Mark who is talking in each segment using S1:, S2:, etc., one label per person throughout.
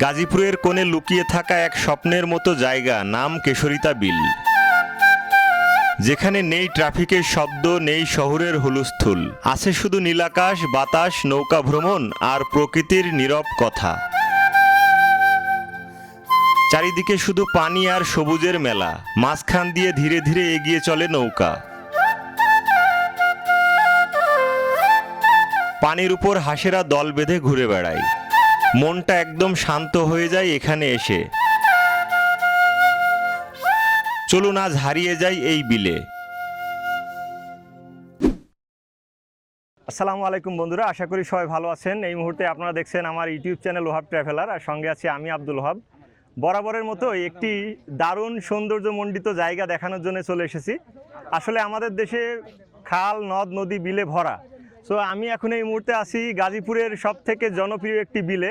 S1: গাজীপুরের কোণে লুকিয়ে থাকা এক স্বপ্নের মতো জায়গা, নাম কেশরিতা বিল। যেখানে নেই ট্রাফিকের শব্দ, নেই শহরের হুলস্থুল। আছে শুধু নীলাকাশ, বাতাস, নৌকা ভ্রমণ আর প্রকৃতির নীরব কথা। চারিদিকে শুধু পানি আর সবুজের মেলা। মাঝখান দিয়ে ধীরে ধীরে এগিয়ে চলে নৌকা। পানির উপর হাসেরা দল বেঁধে ঘুরে বেড়ায়। মনটা একদম শান্ত হয়ে যায় এখানে এসে। চলুন আজ হারিয়ে যাই এই বিলে। আসসালামু আলাইকুম বন্ধুরা, আশা করি সবাই ভালো আছেন। এই মুহূর্তে আপনারা দেখছেন আমার ইউটিউব চ্যানেল ওহাব ট্রাভেলার, আর সঙ্গে আছি আমি আব্দুল ওহাব বরাবরের মতো একটি দারুণ সৌন্দর্যমণ্ডিত জায়গা দেখানোর জন্য চলে এসেছি। আসলে আমাদের দেশে খাল, নদ, নদী, বিলে ভরা। সো আমি এখন এই মুহূর্তে আছি গাজীপুরের সব থেকে জনপ্রিয় একটি বিলে,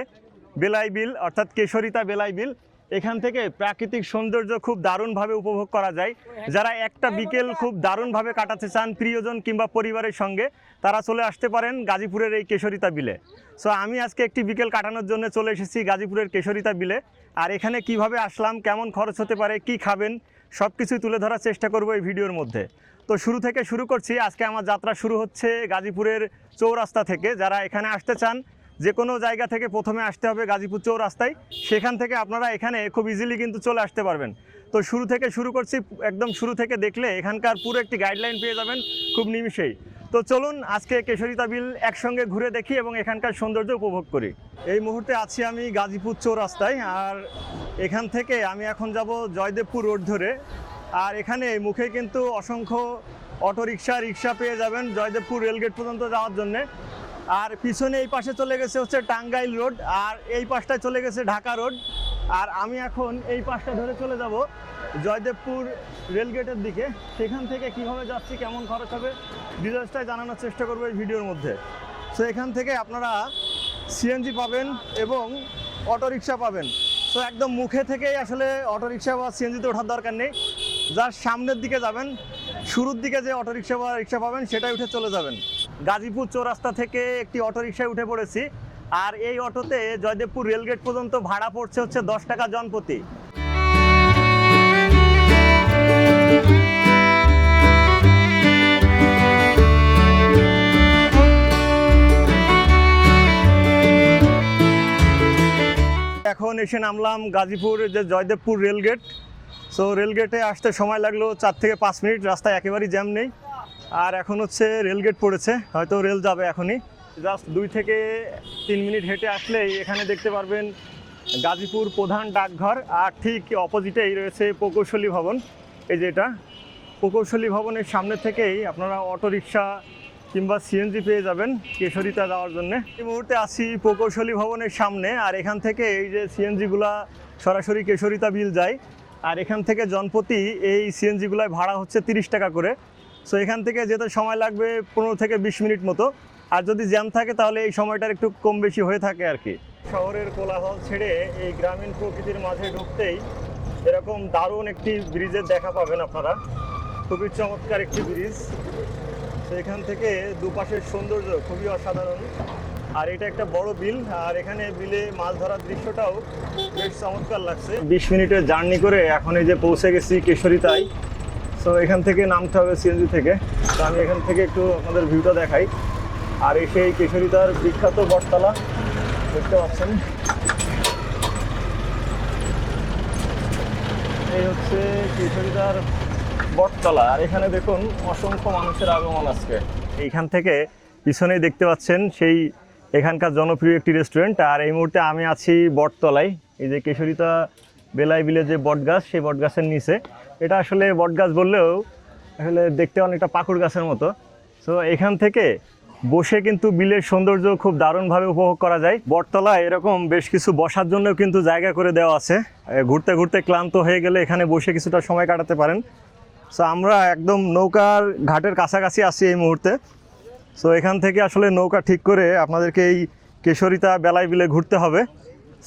S1: বেলাই বিল, অর্থাৎ কেশরিতা বেলাই বিল। এখান থেকে প্রাকৃতিক সৌন্দর্য খুব দারুণভাবে উপভোগ করা যায়। যারা একটা বিকেল খুব দারুণভাবে কাটাতে চান, প্রিয়জন কিংবা পরিবারের সঙ্গে, তারা চলে আসতে পারেন গাজীপুরের এই কেশরিতা বিলে। সো আমি আজকে একটি বিকেল কাটানোর জন্য চলে এসেছি গাজীপুরের কেশরিতা বিলে। আর এখানে কীভাবে আসলাম, কেমন খরচ হতে পারে, কি খাবেন সব কিছুই তুলে ধরার চেষ্টা করব এই ভিডিওর মধ্যে। তো শুরু থেকে শুরু করছি। আজকে আমার যাত্রা শুরু হচ্ছে গাজীপুরের চৌরাস্তা থেকে। যারা এখানে আসতে চান, যে কোনো জায়গা থেকে প্রথমে আসতে হবে গাজীপুর চৌরাস্তায়। সেখান থেকে আপনারা এখানে খুব ইজিলি কিন্তু চলে আসতে পারবেন। তো শুরু থেকে শুরু করছি, একদম শুরু থেকে দেখলে এখানকার পুরো একটি গাইডলাইন পেয়ে যাবেন খুব নিমিষেই। তো চলুন আজকে কেশরিতা বিল একসঙ্গে ঘুরে দেখি এবং এখানকার সৌন্দর্য উপভোগ করি। এই মুহূর্তে আছি আমি গাজীপুর চৌরাস্তায়। আর এখান থেকে আমি এখন যাব জয়দেবপুর রোড ধরে। আর এখানে মুখে কিন্তু অসংখ্য অটোরিকশা রিক্সা পেয়ে যাবেন জয়দেবপুর রেলগেট পর্যন্ত যাওয়ার জন্যে। আর পিছনে এই পাশে চলে গেছে হচ্ছে টাঙ্গাইল রোড, আর এই পাশটায় চলে গেছে ঢাকা রোড। আর আমি এখন এই পাশটা ধরে চলে যাব জয়দেবপুর রেলগেটের দিকে। সেখান থেকে কীভাবে যাচ্ছি, কেমন খরচ হবে ডিটেলসটাই জানানোর চেষ্টা করব এই ভিডিওর মধ্যে। সো এখান থেকে আপনারা সিএনজি পাবেন এবং অটোরিকশা পাবেন। তো একদম মুখে থেকেই আসলে অটোরিকশা বা সিএনজিতে ওঠার দরকার নেই। যার সামনের দিকে যাবেন, শুরুর দিকে যে অটোরিকশা বা রিক্সা পাবেন সেটাই উঠে চলে যাবেন। গাজীপুর চৌরাস্তা থেকে একটি অটোরিকশায় উঠে পড়েছি, আর এই অটোতে জয়দেবপুর রেলগেট পর্যন্ত ভাড়া পড়ছে হচ্ছে দশ টাকা জনপ্রতি। এখন এসে নামলাম গাজীপুর যে জয়দেবপুর রেলগেট। সো রেলগেটে আসতে সময় লাগল চার থেকে পাঁচ মিনিট, রাস্তায় একেবারেই জ্যাম নেই। আর এখন হচ্ছে রেলগেট পড়েছে, হয়তো রেল যাবে এখনই। জাস্ট দুই থেকে তিন মিনিট হেঁটে আসলেই এখানে দেখতে পারবেন গাজীপুর প্রধান ডাকঘর, আর ঠিক অপোজিটেই রয়েছে প্রকৌশলী ভবন। এই যে এটা, প্রকৌশলী ভবনের সামনে থেকেই আপনারা অটোরিকশা কিংবা সিএনজি পেয়ে যাবেন কেশরিতা যাওয়ার জন্য। এই মুহূর্তে আসি প্রকৌশলী ভবনের সামনে, আর এখান থেকে এই যে সিএনজিগুলা সরাসরি কেশরিতা বিল যায়। আর এখান থেকে জনপ্রতি এই সিএনজিগুলায় ভাড়া হচ্ছে তিরিশ টাকা করে। সো এখান থেকে যেতে সময় লাগবে পনেরো থেকে বিশ মিনিট মতো। আর যদি জ্যাম থাকে, তাহলে এই সময়টার একটু কম বেশি হয়ে থাকে আর কি। শহরের কোলাহল ছেড়ে এই গ্রামীণ প্রকৃতির মাঝে ঢুকতেই এরকম দারুণ একটি ব্রিজের দেখা পাবেন আপনারা। খুবই চমৎকার একটি ব্রিজ তো এখান থেকে দুপাশের সৌন্দর্য খুবই অসাধারণ। আর এটা একটা বড় বিল, আর এখানে বিলে মাছ ধরার দৃশ্যটাও বেশ চমৎকার লাগছে। বিশ মিনিটের জার্নি করে এখন এই যে পৌঁছে গেছি কেশরিতায় সো এখান থেকে নামতে হবে সিএনজি থেকে। তো আমি এখান থেকে একটু আপনাদের ভিউটা দেখাই। আর এই সেই কেশরিতার বিখ্যাত বটতলা, দেখতে পাচ্ছেন। এই হচ্ছে কেশরিতার বটতলা। আর এখানে দেখুন, অসংখ্য মানুষের আগমন আজকে। এইখান থেকে পিছনেই দেখতে পাচ্ছেন সেই এখানকার জনপ্রিয় একটি রেস্টুরেন্ট আর এই মুহূর্তে আমি আছি বটতলায়। এই যে কেশরিতা বেলাই বিলে যে বটগাছ, সেই বটগাছের নিচে। এটা আসলে বটগাছ বললেও আসলে দেখতে অনেকটা পাকুড় গাছের মতো। সো এখান থেকে বসে কিন্তু বিলের সৌন্দর্য খুব দারুণভাবে উপভোগ করা যায়। বটতলায় এরকম বেশ কিছু বসার জন্য কিন্তু জায়গা করে দেওয়া আছে। ঘুরতে ঘুরতে ক্লান্ত হয়ে গেলে এখানে বসে কিছুটা সময় কাটাতে পারেন। সো আমরা একদম নৌকার ঘাটের কাছাকাছি আছি এই মুহূর্তে। সো এখান থেকে আসলে নৌকা ঠিক করে আপনাদেরকে এই কেশরিতা বেলায় বিলে ঘুরতে হবে।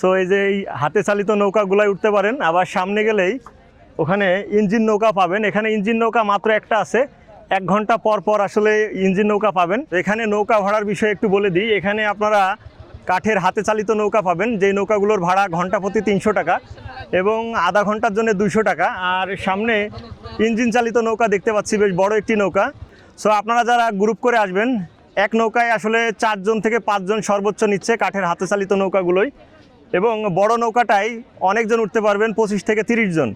S1: সো এই যে এই হাতে চালিত নৌকাগুলাই উঠতে পারেন, আবার সামনে গেলেই ওখানে ইঞ্জিন নৌকা পাবেন। এখানে ইঞ্জিন নৌকা মাত্র একটা আছে, এক ঘণ্টা পর পর আসলে ইঞ্জিন নৌকা পাবেন। এখানে নৌকা ভাড়ার বিষয়ে একটু বলে দিই, এখানে আপনারা কাঠের হাতে চালিত নৌকা পাবেন যে নৌকাগুলোর ভাড়া ঘণ্টা প্রতি তিনশো টাকা এবং আধা ঘণ্টার জন্য দুইশো টাকা। আর সামনে ইঞ্জিন চালিত নৌকা দেখতে পাচ্ছি, বেশ বড় একটি নৌকা। সো আপনারা যারা গ্রুপ করে আসবেন, এক নৌকায় আসলে চারজন থেকে পাঁচজন সর্বোচ্চ নিচ্ছে কাঠের হাতে চালিত নৌকাগুলোই। এবং বড় নৌকাটাই অনেকজন উঠতে পারবেন, পঁচিশ থেকে তিরিশ জন।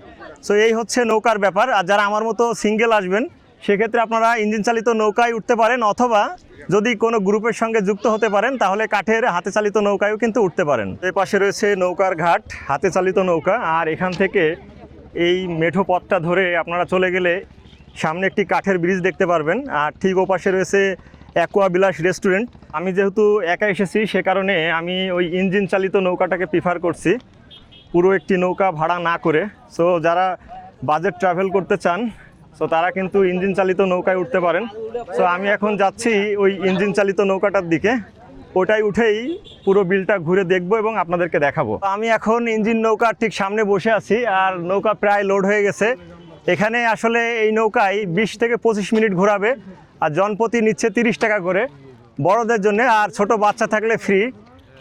S1: সো এই হচ্ছে নৌকার ব্যাপার। আর যারা আমার মতো সিঙ্গেল আসবেন, সেক্ষেত্রে আপনারা ইঞ্জিন চালিত নৌকায় উঠতে পারেন, অথবা যদি কোনো গ্রুপের সঙ্গে যুক্ত হতে পারেন, তাহলে কাঠের হাতে চালিত নৌকায়ও কিন্তু উঠতে পারেন। এর পাশে রয়েছে নৌকার ঘাট হাতে চালিত নৌকা। আর এখান থেকে এই মেঠো পথটা ধরে আপনারা চলে গেলে সামনে একটি কাঠের ব্রিজ দেখতে পারবেন, আর ঠিক ওপাশে রয়েছে অ্যাকোয়া বিলাস রেস্টুরেন্ট। আমি যেহেতু একা এসেছি, সে কারণে আমি ওই ইঞ্জিন চালিত নৌকাটাকে প্রিফার করছি। পুরো একটি নৌকা ভাড়া না করে। সো যারা বাজেট ট্রাভেল করতে চান সো তারা কিন্তু ইঞ্জিন চালিত নৌকায় উঠতে পারেন। সো আমি এখন যাচ্ছি ওই ইঞ্জিন চালিত নৌকাটার দিকে। ওটাই উঠেই পুরো বিলটা ঘুরে দেখব এবং আপনাদেরকে দেখাবো। আমি এখন ইঞ্জিন নৌকার ঠিক সামনে বসে আছি, আর নৌকা প্রায় লোড হয়ে গেছে। এখানে আসলে এই নৌকায় বিশ থেকে পঁচিশ মিনিট ঘোরাবে আর জনপ্রতি নিচ্ছে তিরিশ টাকা করে বড়দের জন্য আর ছোট বাচ্চা থাকলে ফ্রি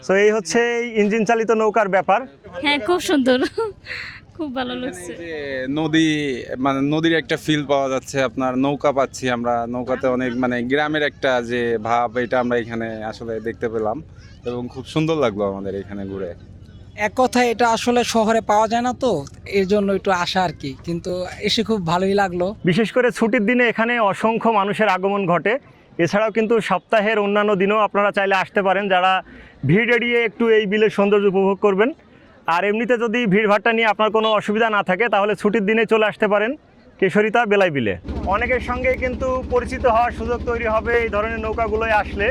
S1: সো এই হচ্ছে এই ইঞ্জিন চালিত নৌকার ব্যাপার।
S2: হ্যাঁ খুব সুন্দর। খুব ভালো লাগছে।
S3: নদী মানে নদীর একটা ফিল পাওয়া যাচ্ছে আপনার নৌকা পাচ্ছি আমরা। নৌকাতে অনেক মানে গ্রামের একটা যে ভাব এটা আমরা এখানে আসলে দেখতে পেলাম। এবং খুব সুন্দর লাগল আমাদের এখানে ঘুরে।
S4: এক কথায় এটা আসলে শহরে পাওয়া যায় না তো, এর জন্য একটু আশা আর কি। কিন্তু এসে খুব ভালোই লাগল।
S1: বিশেষ করে ছুটির দিনে এখানে অসংখ্য মানুষের আগমন ঘটে। এছাড়াও কিন্তু সপ্তাহের অন্যান্য দিনেও আপনারা চাইলে আসতে পারেন। যারা ভিড় এড়িয়ে একটু এই বিলের সৌন্দর্য উপভোগ করবেন। আর এমনিতে যদি ভিড়ভাট্টা নিয়ে আপনার কোনো অসুবিধা না থাকে, তাহলে ছুটির দিনে চলে আসতে পারেন কেশরিতা বেলাই বিলে। অনেকের সঙ্গে কিন্তু পরিচিত হওয়ার সুযোগ তৈরি হবে এই ধরনের নৌকাগুলোয় আসলে।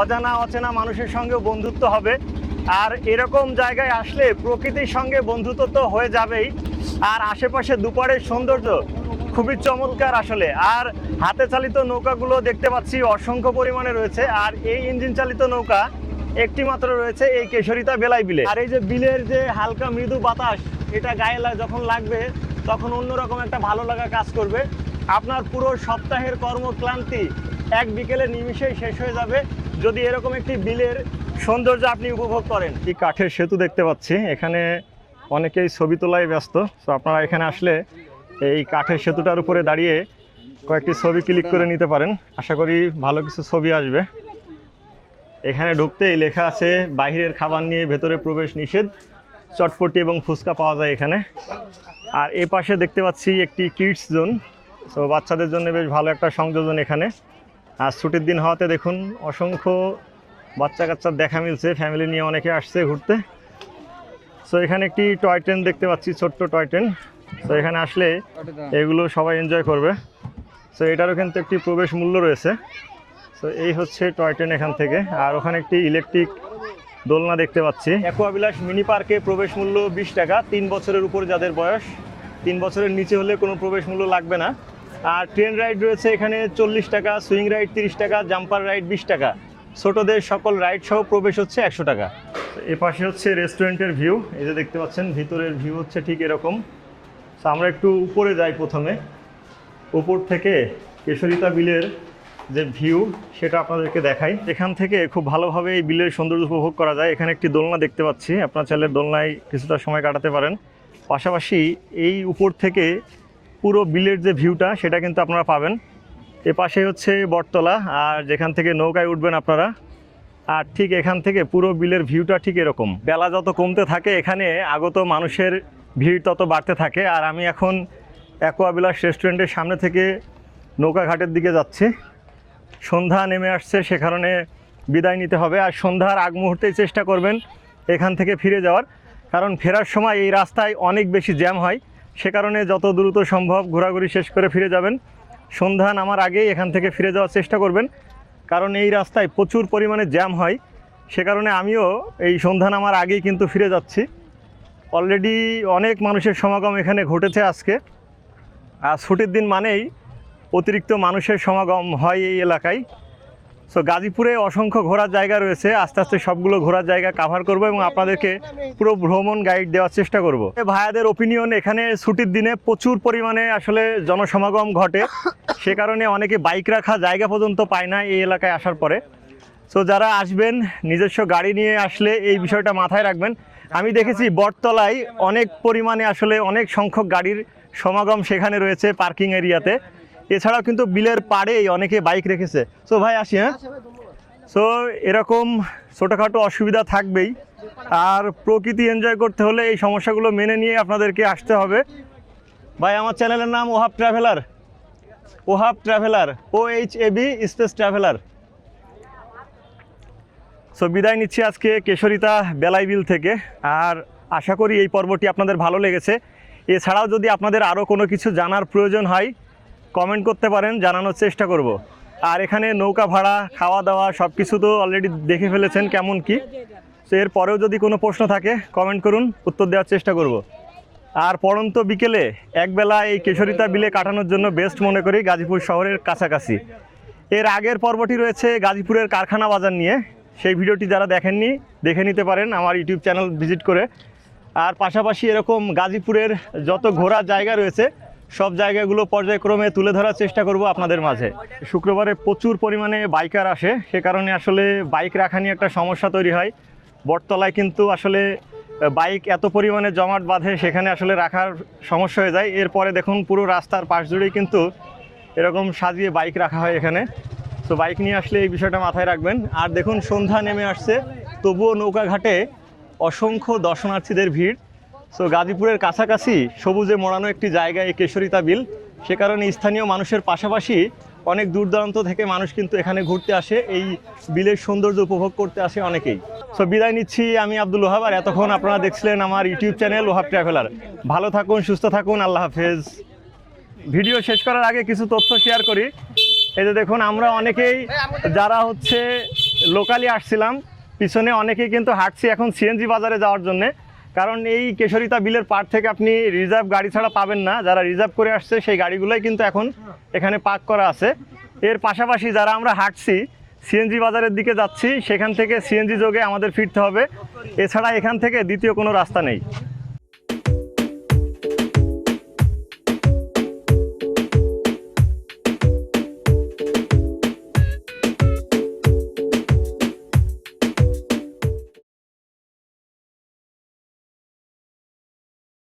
S1: অজানা অচেনা মানুষের সঙ্গেও বন্ধুত্ব হবে। আর এরকম জায়গায় আসলে প্রকৃতির সঙ্গে বন্ধুত্ব তো হয়ে যাবেই। আর আশেপাশে দুপারের সৌন্দর্য খুবই চমৎকার আসলে। আর হাতে চালিত নৌকাগুলো দেখতে পাচ্ছি অসংখ্য পরিমাণে রয়েছে। আর এই ইঞ্জিন চালিত নৌকা একটি মাত্র রয়েছে এই কেশরিতা বেলাই বিলে। আর এই যে বিলের যে হালকা মৃদু বাতাস, এটা গায়ে যখন লাগবে, তখন অন্যরকম একটা ভালো লাগা কাজ করবে। আপনার পুরো সপ্তাহের কর্মক্লান্তি এক বিকেলে নিমিশেই শেষ হয়ে যাবে। যদি এরকম একটি বিলের সৌন্দর্য আপনি উপভোগ করেন। এই কাঠের সেতু দেখতে পাচ্ছি। এখানে অনেকেই ছবি তোলায় ব্যস্ত। তো আপনারা এখানে আসলে এই কাঠের সেতুটার উপরে দাঁড়িয়ে কয়েকটি ছবি ক্লিক করে নিতে পারেন। আশা করি ভালো কিছু ছবি আসবে। এখানে ঢুকতেই লেখা আছে বাইরের খাবার নিয়ে ভেতরে প্রবেশ নিষেধ। চটপটি এবং ফুচকা পাওয়া যায় এখানে। আর এ পাশে দেখতে পাচ্ছি একটি কিডস জোন তো বাচ্চাদের জন্য বেশ ভালো একটা সংযোজন এখানে। আর ছুটির দিন হওয়াতে দেখুন, অসংখ্য বাচ্চা কাচ্চার দেখা মিলছে ফ্যামিলি নিয়ে অনেকে আসছে ঘুরতে। সো এখানে একটি টয় ট্রেন দেখতে পাচ্ছি, ছোট্ট টয় ট্রেন তো এখানে আসলে এগুলো সবাই এনজয় করবে। সো এটারও কিন্তু একটি প্রবেশ মূল্য রয়েছে। সো এই হচ্ছে টয় ট্রেন এখান থেকে। আর ওখানে একটি ইলেকট্রিক দোলনা দেখতে পাচ্ছি। অ্যাকোয়াবিলাস মিনি পার্কে প্রবেশ মূল্য বিশ টাকা। তিন বছরের উপর যাদের বয়স, তিন বছরের নিচে হলে কোনো প্রবেশ মূল্য লাগবে না। আর ট্রেন রাইড রয়েছে এখানে চল্লিশ টাকা সুইং রাইড তিরিশ টাকা জাম্পার রাইড বিশ টাকা। ছোটদের সকল রাইড সহ প্রবেশ হচ্ছে একশো টাকা। এ পাশে হচ্ছে রেস্টুরেন্টের ভিউ এই যে দেখতে পাচ্ছেন, ভিতরের ভিউ হচ্ছে ঠিক এরকম। আমরা একটু উপরে যাই প্রথমে। উপর থেকে কেশরিতা বিলের যে ভিউ সেটা আপনাদেরকে দেখাই। এখান থেকে খুব ভালোভাবে এই বিলের সৌন্দর্য উপভোগ করা যায়। এখানে একটি দোলনা দেখতে পাচ্ছি। আপনার চাইলে দোলনায় কিছুটা সময় কাটাতে পারেন। পাশাপাশি এই উপর থেকে পুরো বিলের যে ভিউটা সেটা কিন্তু আপনারা পাবেন। এ পাশে হচ্ছে বটতলা, আর যেখান থেকে নৌকায় উঠবেন আপনারা। আর ঠিক এখান থেকে পুরো বিলের ভিউটা ঠিক এরকম। বেলা যত কমতে থাকে, এখানে আগত মানুষের ভিড় তত বাড়তে থাকে। আর আমি এখন অ্যাকোয়াবিলাস রেস্টুরেন্টের সামনে থেকে নৌকা ঘাটের দিকে যাচ্ছি। সন্ধ্যা নেমে আসছে, সে কারণে বিদায় নিতে হবে। আর সন্ধ্যার আগ মুহূর্তেই চেষ্টা করবেন এখান থেকে ফিরে যাওয়ার। কারণ ফেরার সময় এই রাস্তায় অনেক বেশি জ্যাম হয়। সে কারণে যত দ্রুত সম্ভব ঘোরাঘুরি শেষ করে ফিরে যাবেন। সন্ধ্যা নামার আগেই এখান থেকে ফিরে যাওয়ার চেষ্টা করবেন। কারণ এই রাস্তায় প্রচুর পরিমাণে জ্যাম হয়। সে কারণে আমিও এই সন্ধ্যা নামার আগেই কিন্তু ফিরে যাচ্ছি। অলরেডি অনেক মানুষের সমাগম এখানে ঘটেছে আজকে। আর ছুটির দিন মানেই অতিরিক্ত মানুষের সমাগম হয় এই এলাকায়। সো গাজীপুরে অসংখ্য ঘোরার জায়গা রয়েছে। আস্তে আস্তে সবগুলো ঘোরার জায়গা কাভার করব এবং আপনাদেরকে পুরো ভ্রমণ গাইড দেওয়ার চেষ্টা করব। ভাইয়াদের ওপিনিয়ন এখানে ছুটির দিনে প্রচুর পরিমাণে আসলে জনসমাগম ঘটে। সে কারণে অনেকে বাইক রাখা জায়গা পর্যন্ত পায় না এই এলাকায় আসার পরে। সো যারা আসবেন, নিজস্ব গাড়ি নিয়ে আসলে এই বিষয়টা মাথায় রাখবেন। আমি দেখেছি বটতলায় অনেক পরিমাণে আসলে অনেক সংখ্যক গাড়ির সমাগম সেখানে রয়েছে পার্কিং এরিয়াতে। এছাড়াও কিন্তু বিলের পাড়েই অনেকে বাইক রেখেছে। সো ভাই, আসি হ্যাঁ? সো এরকম ছোটোখাটো অসুবিধা থাকবেই। আর প্রকৃতি এনজয় করতে হলে এই সমস্যাগুলো মেনে নিয়ে আপনাদেরকে আসতে হবে। ভাই, আমার চ্যানেলের নাম Wahab traveller. Wahab traveller O H A B space traveller. So বিদায় নিচ্ছি আজকে কেশরিতা বেলাই বিল থেকে। আর আশা করি এই পর্বটি আপনাদের ভালো লেগেছে। এছাড়াও যদি আপনাদের আরও কোনো কিছু জানার প্রয়োজন হয় কমেন্ট করতে পারেন, জানানোর চেষ্টা করব। আর এখানে নৌকা ভাড়া, খাওয়া দাওয়া সব কিছু তো অলরেডি দেখে ফেলেছেন কেমন কি। তো এরপরেও যদি কোনো প্রশ্ন থাকে, কমেন্ট করুন, উত্তর দেওয়ার চেষ্টা করব। আর পড়ন্ত বিকেলে একবেলা এই কেশরিতা বিলে কাটানোর জন্য বেস্ট মনে করি গাজীপুর শহরের কাছাকাছি। এর আগের পর্বটি রয়েছে গাজীপুরের কারখানা বাজার নিয়ে। সেই ভিডিওটি যারা দেখেননি, দেখে নিতে পারেন আমার ইউটিউব চ্যানেল ভিজিট করে। আর পাশাপাশি এরকম গাজীপুরের যত ঘোরার জায়গা রয়েছে সব জায়গাগুলো পর্যায়ক্রমে তুলে ধরার চেষ্টা করব আপনাদের মাঝে। শুক্রবারে প্রচুর পরিমাণে বাইকার আসে, সে কারণে আসলে বাইক রাখা নিয়ে একটা সমস্যা তৈরি হয়। বটতলায় কিন্তু আসলে বাইক এত পরিমাণে জমাট বাঁধে, সেখানে আসলে রাখার সমস্যা হয়ে যায়। এরপরে দেখুন পুরো রাস্তার পাশ জুড়েই কিন্তু এরকম সাজিয়ে বাইক রাখা হয় এখানে। তো বাইক নিয়ে আসলে এই বিষয়টা মাথায় রাখবেন। আর দেখুন সন্ধ্যা নেমে আসছে, তবুও নৌকা ঘাটে অসংখ্য দর্শনার্থীদের ভিড়। সো গাজীপুরের কাছাকাছি সবুজে মোড়ানো একটি জায়গা এই কেশরিতা বিল। সে কারণে স্থানীয় মানুষের পাশাপাশি অনেক দূর দূরান্ত থেকে মানুষ কিন্তু এখানে ঘুরতে আসে। এই বিলের সৌন্দর্য উপভোগ করতে আসে অনেকেই। সো বিদায় নিচ্ছি আমি আব্দুল ওহাব। আর এতক্ষণ আপনারা দেখছিলেন আমার ইউটিউব চ্যানেল ওহাব ট্রাভেলার। ভালো থাকুন, সুস্থ থাকুন, আল্লাহ হাফেজ। ভিডিও শেষ করার আগে কিছু তথ্য শেয়ার করি। এই যে দেখুন, আমরা অনেকেই যারা হচ্ছে লোকালি আসছিলাম, পিছনে অনেকেই কিন্তু হাঁটছি এখন সিএনজি বাজারে যাওয়ার জন্যে। কারণ এই কেশরিতা বিলের পার থেকে আপনি রিজার্ভ গাড়ি ছাড়া পাবেন না। যারা রিজার্ভ করে আসছে, সেই গাড়িগুলোই কিন্তু এখন এখানে পার্ক করা আছে। এর পাশাপাশি যারা আমরা হাঁটছি সিএনজি বাজারের দিকে যাচ্ছি, সেখান থেকে সিএনজি যোগে আমাদের ফিরতে হবে। এছাড়া এখান থেকে দ্বিতীয় কোনো রাস্তা নেই।